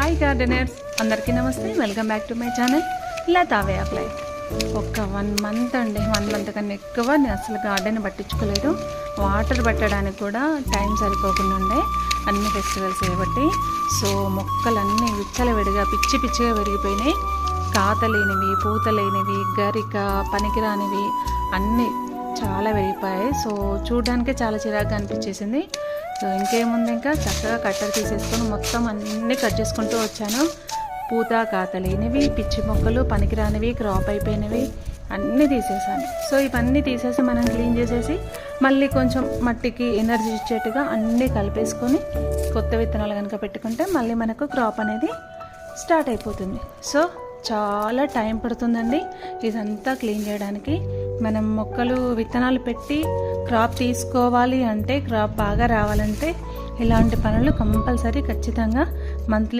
Hi gardeners అందరికీ నమస్తే. Welcome back to my channel తావే apply ఒక్క వన్ మంత్ అండి. వన్ మంత్ కన్నా ఎక్కువ నేను అసలు గార్డెన్ పట్టించుకోలేదు. వాటర్ పట్టడానికి కూడా టైం సరిపోకుండా ఉండే. అన్ని ఫెస్టివల్స్ కాబట్టి సో మొక్కలన్నీ విచ్చలవిడిగా పిచ్చి పిచ్చిగా పెరిగిపోయినాయి కాత లేనివి పూత లేనివి గరిక పనికిరానివి అన్నీ చాలా పెరిగిపోయాయి సో చూడడానికే చాలా చిరాగ్గా అనిపించేసింది. సో ఇంకేముంది ఇంకా? చక్కగా కట్టర్ తీసేసుకొని మొత్తం అన్నీ కట్ చేసుకుంటూ వచ్చాను. పూత కాత లేనివి పిచ్చి మొక్కలు పనికిరానివి క్రాప్ అయిపోయినవి అన్నీ తీసేసాను. సో ఇవన్నీ తీసేసి మనం క్లీన్ చేసేసి మళ్ళీ కొంచెం మట్టికి ఎనర్జీ ఇచ్చేట్టుగా అన్నీ కలిపేసుకొని కొత్త విత్తనాలు కనుక పెట్టుకుంటే మళ్ళీ మనకు క్రాప్ అనేది స్టార్ట్ అయిపోతుంది. సో చాలా టైం పడుతుందండి ఇదంతా క్లీన్ చేయడానికి. మనం మొక్కలు విత్తనాలు పెట్టి క్రాప్ తీసుకోవాలి అంటే క్రాప్ బాగా రావాలంటే ఇలాంటి పనులు కంపల్సరీ ఖచ్చితంగా మంత్లీ